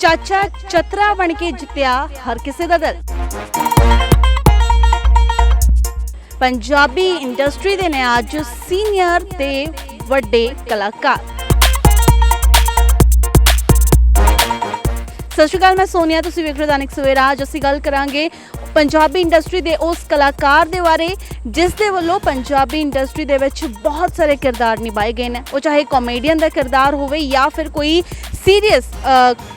ਚਾਚਾ ਚਤਰਾ ਬਣ ਕੇ ਜਿੱਤਿਆ ਹਰ ਕਿਸੇ ਦਾ ਦਿਲ। ਪੰਜਾਬੀ ਇੰਡਸਟਰੀ ਦੇ ਨੇ ਅੱਜ ਸੀਨੀਅਰ ਤੇ ਵੱਡੇ ਕਲਾਕਾਰ। ਸਤਿ ਸ਼੍ਰੀ ਅਕਾਲ, ਮੈਂ ਸੋਨੀਆ, ਤੁਸੀਂ ਵੇਖ ਰਹੇ ਹੋ ਦੈਨਿਕ ਸਵੇਰਾ। ਅੱਜ ਅਸੀਂ ਗੱਲ ਕਰਾਂਗੇ ਪੰਜਾਬੀ ਇੰਡਸਟਰੀ ਦੇ ਉਸ ਕਲਾਕਾਰ ਦੇ ਬਾਰੇ, ਜਿਸ ਦੇ ਵੱਲੋਂ ਪੰਜਾਬੀ ਇੰਡਸਟਰੀ ਦੇ ਵਿੱਚ ਬਹੁਤ ਸਾਰੇ ਕਿਰਦਾਰ ਨਿਭਾਏ ਗਏ ਨੇ। ਉਹ ਚਾਹੇ ਕਾਮੇਡੀਅਨ ਦਾ ਕਿਰਦਾਰ ਹੋਵੇ ਜਾਂ ਫਿਰ ਕੋਈ ਸੀਰੀਅਸ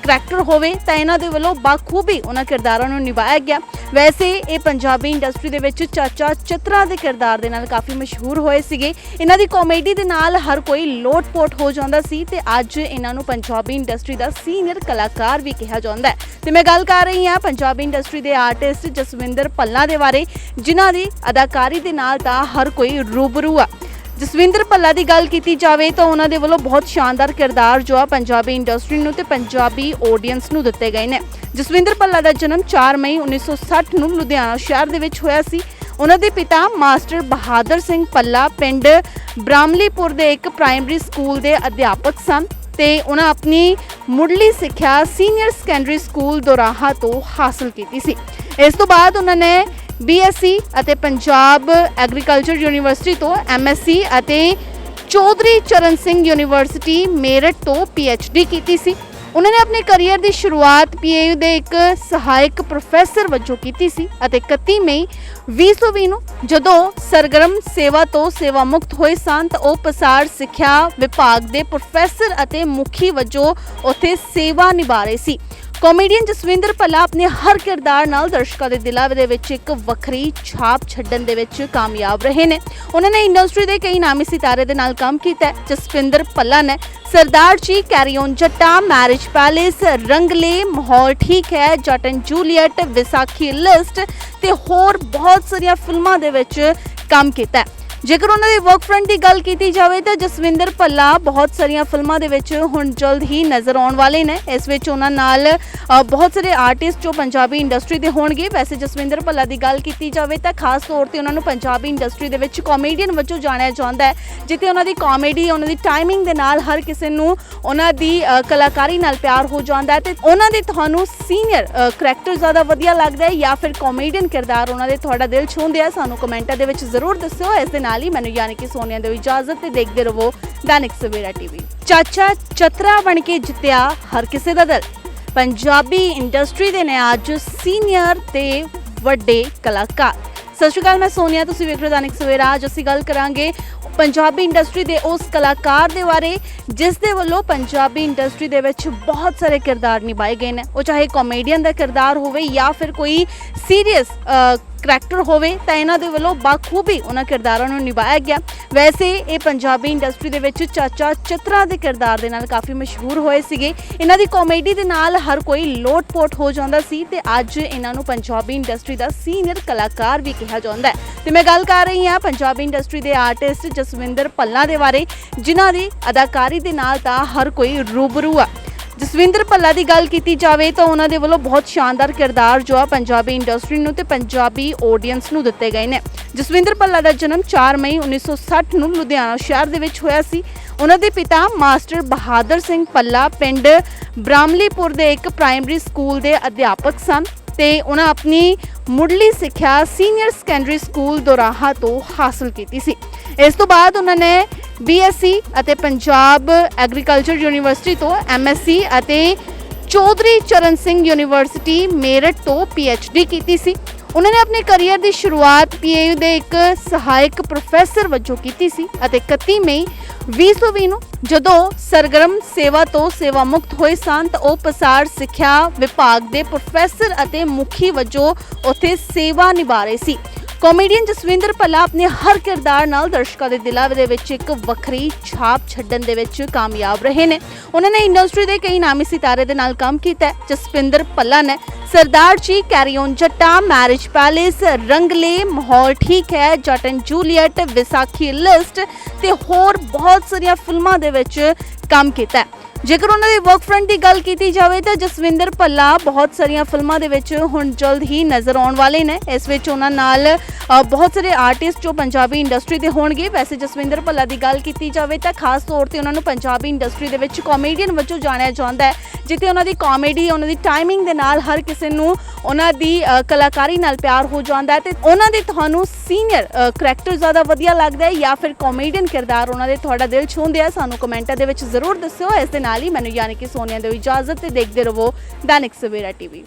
ਕਰੈਕਟਰ ਹੋਵੇ ਤਾਂ ਇਹਨਾਂ ਦੇ ਵੱਲੋਂ ਬਾਖੂਬੀ ਉਹਨਾਂ ਕਿਰਦਾਰਾਂ ਨੂੰ ਨਿਭਾਇਆ ਗਿਆ। ਵੈਸੇ ਇਹ ਪੰਜਾਬੀ ਇੰਡਸਟਰੀ ਦੇ ਵਿੱਚ ਚਾਚਾ ਚਤਰਾ ਦੇ ਕਿਰਦਾਰ ਦੇ ਨਾਲ ਕਾਫੀ ਮਸ਼ਹੂਰ ਹੋਏ ਸੀਗੇ। ਇਹਨਾਂ ਦੀ ਕਾਮੇਡੀ ਦੇ ਨਾਲ ਹਰ ਕੋਈ ਲੋਟ-ਪੋਟ ਹੋ ਜਾਂਦਾ ਸੀ ਤੇ ਅੱਜ ਇਹਨਾਂ ਨੂੰ ਪੰਜਾਬੀ ਇੰਡਸਟਰੀ ਦਾ ਸੀਨੀਅਰ ਕਲਾਕਾਰ ਵੀ ਕਿਹਾ ਜਾਂਦਾ ਹੈ। ਤੇ ਮੈਂ ਗੱਲ ਕਰ ਰਹੀ ਹਾਂ ਪੰਜਾਬੀ ਇੰਡਸਟਰੀ ਦੇ ਆਰਟਿਸਟ ਜਸਵਿੰਦਰ ਪੱਲਾ ਦੇ ਬਾਰੇ, ਜਿਨ੍ਹਾਂ ਦੀ ਅਦਾਕਾਰੀ ਦੇ ਨਾਲ ਤਾਂ ਹਰ ਕੋਈ ਰੂਬਰੂ ਆ। ਜਸਵਿੰਦਰ ਭੱਲਾ ਦੀ ਗੱਲ ਕੀਤੀ ਜਾਵੇ ਤਾਂ ਉਹਨਾਂ ਦੇ ਵੱਲੋਂ ਬਹੁਤ ਸ਼ਾਨਦਾਰ ਕਿਰਦਾਰ ਜੋ ਆ ਪੰਜਾਬੀ ਇੰਡਸਟਰੀ ਨੂੰ ਤੇ ਪੰਜਾਬੀ ਆਡੀਅנס ਨੂੰ ਦਿੱਤੇ ਗਏ ਨੇ। ਜਸਵਿੰਦਰ ਭੱਲਾ ਦਾ ਜਨਮ 4 ਮਈ 1960 ਨੂੰ ਲੁਧਿਆਣਾ ਸ਼ਹਿਰ ਦੇ ਵਿੱਚ ਹੋਇਆ ਸੀ। ਉਹਨਾਂ ਦੇ ਪਿਤਾ ਮਾਸਟਰ ਬਹਾਦਰ ਸਿੰਘ ਪੱਲਾ ਪਿੰਡ ਬ੍ਰਾਹਮਲੀਪੁਰ ਦੇ ਇੱਕ ਪ੍ਰਾਇਮਰੀ ਸਕੂਲ ਦੇ ਅਧਿਆਪਕ ਸਨ ਤੇ ਉਹਨਾਂ ਆਪਣੀ ਮੁੱਢਲੀ ਸਿੱਖਿਆ ਸੀਨੀਅਰ ਸੈਕੰਡਰੀ ਸਕੂਲ ਦੋਰਾਹਾ ਤੋਂ ਹਾਸਲ ਕੀਤੀ ਸੀ। ਇਸ ਤੋਂ ਬਾਅਦ ਉਹਨਾਂ ਨੇ ਬੀਐਸਸੀ ਅਤੇ ਪੰਜਾਬ ਐਗਰੀਕਲਚਰ ਯੂਨੀਵਰਸਿਟੀ ਤੋਂ ਐਮਐਸਸੀ ਅਤੇ ਚੌਧਰੀ ਚਰਨ ਸਿੰਘ ਯੂਨੀਵਰਸਿਟੀ ਮੇਰਠ ਤੋਂ ਪੀਐਚਡੀ ਕੀਤੀ ਸੀ। ਉਹਨਾਂ ਨੇ ਆਪਣੇ ਕੈਰੀਅਰ ਦੀ ਸ਼ੁਰੂਆਤ ਪੀਏਯੂ ਦੇ ਇੱਕ ਸਹਾਇਕ ਪ੍ਰੋਫੈਸਰ ਵਜੋਂ ਕੀਤੀ ਸੀ ਅਤੇ 31 ਮਈ 2020 ਨੂੰ ਜਦੋਂ ਸਰਗਰਮ ਸੇਵਾ ਤੋਂ ਸੇਵਾ ਮੁਕਤ ਹੋਏ ਸਨ ਤਾਂ ਉਹ ਪਸਾਰ ਸਿੱਖਿਆ ਵਿਭਾਗ ਦੇ ਪ੍ਰੋਫੈਸਰ ਅਤੇ ਮੁਖੀ ਵਜੋਂ ਉੱਥੇ ਸੇਵਾ ਨਿਭਾ ਰਹੇ ਸੀ। ਕਾਮੇਡੀਅਨ ਜਸਵਿੰਦਰ ਭੱਲਾ ਆਪਣੇ ਹਰ ਕਿਰਦਾਰ ਨਾਲ ਦਰਸ਼ਕਾਂ ਦੇ ਦਿਲਾਂ ਦੇ ਵਿੱਚ ਇੱਕ ਵੱਖਰੀ ਛਾਪ ਛੱਡਣ ਦੇ ਵਿੱਚ ਕਾਮਯਾਬ ਰਹੇ ਨੇ ਉਹਨਾਂ ਨੇ ਇੰਡਸਟਰੀ ਦੇ ਕਈ ਨਾਮੀ ਸਿਤਾਰੇ ਦੇ ਨਾਲ ਕੰਮ ਕੀਤਾ ਹੈ ਜਸਵਿੰਦਰ ਭੱਲਾ ਨੇ Sardaar Ji carry on Jatta marriage palace ਰੰਗਲੇ ਮਾਹੌਲ ਠੀਕ ਹੈ ਜੱਟ ਐਂਡ ਜੂਲੀਅਟ ਵਿਸਾਖੀ ਲਿਸਟ ਤੇ ਹੋਰ ਬਹੁਤ ਸਾਰੀਆਂ ਫਿਲਮਾਂ ਦੇ ਵਿੱਚ ਕੰਮ ਕੀਤਾ ਹੈ ਜੇਕਰ ਉਹਨਾਂ ਦੇ ਵਰਕ ਫਰੰਟ ਦੀ ਗੱਲ ਕੀਤੀ ਜਾਵੇ ਤਾਂ ਜਸਵਿੰਦਰ ਭੱਲਾ ਬਹੁਤ ਸਾਰੀਆਂ ਫਿਲਮਾਂ ਦੇ ਵਿੱਚ ਹੁਣ ਜਲਦ ਹੀ ਨਜ਼ਰ ਆਉਣ ਵਾਲੇ ਨੇ। ਇਸ ਵਿੱਚ ਉਹਨਾਂ ਨਾਲ ਬਹੁਤ ਸਾਰੇ ਆਰਟਿਸਟ ਜੋ ਪੰਜਾਬੀ ਇੰਡਸਟਰੀ ਦੇ ਹੋਣਗੇ। ਵੈਸੇ ਜਸਵਿੰਦਰ ਭੱਲਾ ਦੀ ਗੱਲ ਕੀਤੀ ਜਾਵੇ ਤਾਂ ਖਾਸ ਤੌਰ ਤੇ ਉਹਨਾਂ ਨੂੰ ਪੰਜਾਬੀ ਇੰਡਸਟਰੀ ਦੇ ਵਿੱਚ ਕਾਮੇਡੀਅਨ ਵਜੋਂ ਜਾਣਿਆ ਜਾਂਦਾ ਹੈ, ਜਿੱਥੇ ਉਹਨਾਂ ਦੀ ਕਾਮੇਡੀ ਉਹਨਾਂ ਦੀ ਟਾਈਮਿੰਗ ਦੇ ਨਾਲ ਹਰ ਕਿਸੇ ਨੂੰ ਉਹਨਾਂ ਦੀ ਕਲਾਕਾਰੀ ਨਾਲ ਪਿਆਰ ਹੋ ਜਾਂਦਾ ਹੈ ਤੇ ਉਹਨਾਂ ਦੇ ਤੁਹਾਨੂੰ ਸੀਨੀਅਰ ਕਰੈਕਟਰ ਜ਼ਿਆਦਾ ਵਧੀਆ ਲੱਗਦਾ ਹੈ ਜਾਂ ਫਿਰ ਕਾਮੇਡੀਅਨ ਕਿਰਦਾਰ ਉਹਨਾਂ ਦੇ ਤੁਹਾਡਾ ਦਿਲ ਛੂਹਦੇ ਆ, ਸਾਨੂੰ ਕਮੈਂਟਾਂ ਦੇ ਵਿੱਚ ਜ਼ਰੂਰ ਦੱਸਿਓ। ਇਸ ਦੇ ਨਾਲ ਹੀ ਮੈਨੂੰ ਯਾਨੀ ਕਿ ਸੋਨੀਆ ਦੇ ਇਜਾਜ਼ਤ ਤੇ ਦੇਖਦੇ ਰਹੋ ਦੈਨਿਕ ਸਵੇਰਾ ਟੀਵੀ। ਚਾਚਾ ਚਤਰਾ ਬਣ ਕੇ ਜਿੱਤਿਆ ਹਰ ਕਿਸੇ ਦਾ ਦਿਲ। ਪੰਜਾਬੀ ਇੰਡਸਟਰੀ ਦੇ ਨੇ ਅੱਜ ਸੀਨੀਅਰ ਤੇ ਵੱਡੇ ਕਲਾਕਾਰ। ਸਤਿ ਸ਼੍ਰੀ ਅਕਾਲ, ਮੈਂ ਸੋਨੀਆ, ਤੁਸੀਂ ਵੇਖ ਰਹੇ ਹੋ ਦੈਨਿਕ ਸਵੇਰਾ। ਅੱਜ ਅਸੀਂ ਗੱਲ ਕਰਾਂਗੇ ਪੰਜਾਬੀ ਇੰਡਸਟਰੀ ਦੇ ਉਸ ਕਲਾਕਾਰ ਦੇ ਬਾਰੇ, ਜਿਸ ਦੇ ਵੱਲੋਂ ਪੰਜਾਬੀ ਇੰਡਸਟਰੀ ਦੇ ਵਿੱਚ ਬਹੁਤ ਸਾਰੇ ਕਿਰਦਾਰ ਨਿਭਾਏ ਗਏ ਨੇ। ਉਹ ਚਾਹੇ ਕਾਮੇਡੀਅਨ ਦਾ ਕਿਰਦਾਰ ਹੋਵੇ ਜਾਂ ਫਿਰ ਕੋਈ ਸੀਰੀਅਸ ਕਰੈਕਟਰ ਹੋਵੇ ਤਾਂ ਇਹਨਾਂ ਦੇ ਵੱਲੋਂ ਬਾਖੂਬੀ ਉਹਨਾਂ ਕਿਰਦਾਰਾਂ ਨੂੰ ਨਿਭਾਇਆ ਗਿਆ। ਵੈਸੇ ਇਹ ਪੰਜਾਬੀ ਇੰਡਸਟਰੀ ਦੇ ਵਿੱਚ ਚਾਚਾ ਚਤਰਾ ਦੇ ਕਿਰਦਾਰ ਦੇ ਨਾਲ ਕਾਫੀ ਮਸ਼ਹੂਰ ਹੋਏ ਸੀਗੇ। ਇਹਨਾਂ ਦੀ ਕਾਮੇਡੀ ਦੇ ਨਾਲ ਹਰ ਕੋਈ ਲੋਟ-ਪੋਟ ਹੋ ਜਾਂਦਾ ਸੀ ਤੇ ਅੱਜ ਇਹਨਾਂ ਨੂੰ ਪੰਜਾਬੀ ਇੰਡਸਟਰੀ ਦਾ ਸੀਨੀਅਰ ਕਲਾਕਾਰ ਵੀ ਕਿਹਾ ਜਾਂਦਾ ਹੈ। ਤੇ ਮੈਂ ਗੱਲ ਕਰ ਰਹੀ ਹਾਂ ਪੰਜਾਬੀ ਇੰਡਸਟਰੀ ਦੇ ਆਰਟਿਸਟ ਜਸਵਿੰਦਰ ਪੱਲਾ ਦੇ ਬਾਰੇ, ਜਿਨ੍ਹਾਂ ਦੀ ਅਦਾਕਾਰੀ ਦੇ ਨਾਲ ਤਾਂ ਹਰ ਕੋਈ ਰੂਬਰੂ ਆ। ਜਸਵਿੰਦਰ ਭੱਲਾ ਦੀ ਗੱਲ ਕੀਤੀ ਜਾਵੇ ਤਾਂ ਉਹਨਾਂ ਦੇ ਵੱਲੋਂ ਬਹੁਤ ਸ਼ਾਨਦਾਰ ਕਿਰਦਾਰ ਜੋ ਆ ਪੰਜਾਬੀ ਇੰਡਸਟਰੀ ਨੂੰ ਤੇ ਪੰਜਾਬੀ ਆਡੀਅנס ਨੂੰ ਦਿੱਤੇ ਗਏ ਨੇ। ਜਸਵਿੰਦਰ ਭੱਲਾ ਦਾ ਜਨਮ 4 ਮਈ 1960 ਨੂੰ ਲੁਧਿਆਣਾ ਸ਼ਹਿਰ ਦੇ ਵਿੱਚ ਹੋਇਆ ਸੀ। ਉਹਨਾਂ ਦੇ ਪਿਤਾ ਮਾਸਟਰ ਬਹਾਦਰ ਸਿੰਘ ਭੱਲਾ ਪਿੰਡ ਬ੍ਰਾਹਮਲੀਪੁਰ ਦੇ ਇੱਕ ਪ੍ਰਾਇਮਰੀ ਸਕੂਲ ਦੇ ਅਧਿਆਪਕ ਸਨ ਤੇ ਉਹਨਾਂ ਆਪਣੀ ਮੁੱਢਲੀ ਸਿੱਖਿਆ ਸੀਨੀਅਰ ਸੈਕੰਡਰੀ ਸਕੂਲ ਦੋਰਾਹਾ ਤੋਂ ਹਾਸਲ ਕੀਤੀ ਸੀ। ਇਸ ਤੋਂ ਬਾਅਦ ਉਹਨਾਂ ਨੇ ਬੀਐਸਸੀ ਅਤੇ ਪੰਜਾਬ ਐਗਰੀਕਲਚਰ ਯੂਨੀਵਰਸਿਟੀ ਤੋਂ ਐਮਐਸਸੀ ਅਤੇ ਚੌਧਰੀ ਚਰਨ ਸਿੰਘ ਯੂਨੀਵਰਸਿਟੀ ਮੇਰਠ ਤੋਂ ਪੀਐਚਡੀ ਕੀਤੀ ਸੀ। ਉਹਨਾਂ ਨੇ ਆਪਣੇ ਕੈਰੀਅਰ ਦੀ ਸ਼ੁਰੂਆਤ ਪੀਏਯੂ ਦੇ ਇੱਕ ਸਹਾਇਕ ਪ੍ਰੋਫੈਸਰ ਵਜੋਂ ਕੀਤੀ ਸੀ ਅਤੇ 31 ਮਈ 2020 ਨੂੰ ਜਦੋਂ ਸਰਗਰਮ ਸੇਵਾ ਤੋਂ ਸੇਵਾ ਮੁਕਤ ਹੋਏ ਸਨ ਤਾਂ ਉਹ ਪਸਾਰ ਸਿੱਖਿਆ ਵਿਭਾਗ ਦੇ ਪ੍ਰੋਫੈਸਰ ਅਤੇ ਮੁਖੀ ਵਜੋਂ ਉੱਥੇ ਸੇਵਾ ਨਿਭਾ ਰਹੇ ਸੀ। ਕਾਮੇਡੀਅਨ ਜਸਵਿੰਦਰ ਭੱਲਾ ਆਪਣੇ ਹਰ ਕਿਰਦਾਰ ਨਾਲ ਦਰਸ਼ਕਾਂ ਦੇ ਦਿਲਾਂ ਦੇ ਵਿੱਚ ਇੱਕ ਵੱਖਰੀ ਛਾਪ ਛੱਡਣ ਦੇ ਵਿੱਚ ਕਾਮਯਾਬ ਰਹੇ ਨੇ। ਉਹਨਾਂ ਨੇ ਇੰਡਸਟਰੀ ਦੇ ਕਈ ਨਾਮੀ ਸਿਤਾਰੇ ਦੇ ਨਾਲ ਕੰਮ ਕੀਤਾ ਹੈ। ਜਸਵਿੰਦਰ ਭੱਲਾ ਨੇ Sardaar Ji carry on Jatta marriage palace ਰੰਗਲੇ ਮਾਹੌਲ ਠੀਕ ਹੈ, ਜੱਟ ਐਂਡ ਜੂਲੀਅਟ, ਵਿਸਾਖੀ ਲਿਸਟ ਤੇ ਹੋਰ ਬਹੁਤ ਸਾਰੀਆਂ ਫਿਲਮਾਂ ਦੇ ਵਿੱਚ ਕੰਮ ਕੀਤਾ ਹੈ। ਜੇਕਰ ਉਹਨਾਂ ਦੇ ਵਰਕ ਫਰੰਟ ਦੀ ਗੱਲ ਕੀਤੀ ਜਾਵੇ ਤਾਂ ਜਸਵਿੰਦਰ ਭੱਲਾ ਬਹੁਤ ਸਾਰੀਆਂ ਫਿਲਮਾਂ ਦੇ ਵਿੱਚ ਹੁਣ ਜਲਦ ਹੀ ਨਜ਼ਰ ਆਉਣ ਵਾਲੇ ਨੇ। ਇਸ ਵਿੱਚ ਉਹਨਾਂ ਨਾਲ ਬਹੁਤ ਸਾਰੇ ਆਰਟਿਸਟ ਜੋ ਪੰਜਾਬੀ ਇੰਡਸਟਰੀ ਦੇ ਹੋਣਗੇ। ਵੈਸੇ ਜਸਵਿੰਦਰ ਭੱਲਾ ਦੀ ਗੱਲ ਕੀਤੀ ਜਾਵੇ ਤਾਂ ਖਾਸ ਤੌਰ ਤੇ ਉਹਨਾਂ ਨੂੰ ਪੰਜਾਬੀ ਇੰਡਸਟਰੀ ਦੇ ਵਿੱਚ ਕਾਮੇਡੀਅਨ ਵਜੋਂ ਜਾਣਿਆ ਜਾਂਦਾ ਹੈ। ਜਿੱਥੇ ਉਹਨਾਂ ਦੀ ਕਾਮੇਡੀ ਉਹਨਾਂ ਦੀ ਟਾਈਮਿੰਗ ਦੇ ਨਾਲ ਹਰ ਕਿਸੇ ਨੂੰ ਉਹਨਾਂ ਦੀ ਕਲਾਕਾਰੀ ਨਾਲ ਪਿਆਰ ਹੋ ਜਾਂਦਾ ਹੈ ਤੇ ਉਹਨਾਂ ਦੇ ਤੁਹਾਨੂੰ ਸੀਨੀਅਰ ਕਰੈਕਟਰ ਜ਼ਿਆਦਾ ਵਧੀਆ ਲੱਗਦਾ ਹੈ ਜਾਂ ਫਿਰ ਕਾਮੇਡੀਅਨ ਕਿਰਦਾਰ ਉਹਨਾਂ ਦੇ ਤੁਹਾਡਾ ਦਿਲ ਛੂੰਹਦੇ ਆ, ਸਾਨੂੰ ਕਮੈਂਟਾਂ ਦੇ ਵਿੱਚ ਜ਼ਰੂਰ ਦੱਸਿਓ। ਇਸ ਦੇ ਨਾਲ ਹੀ ਮੈਨੂੰ ਯਾਨੀ ਕਿ ਸੋਨੀਆ ਦੇ ਇਜਾਜ਼ਤ ਤੇ ਦੇਖਦੇ ਰਹੋ ਦੈਨਿਕ ਸਵੇਰਾ ਟੀਵੀ।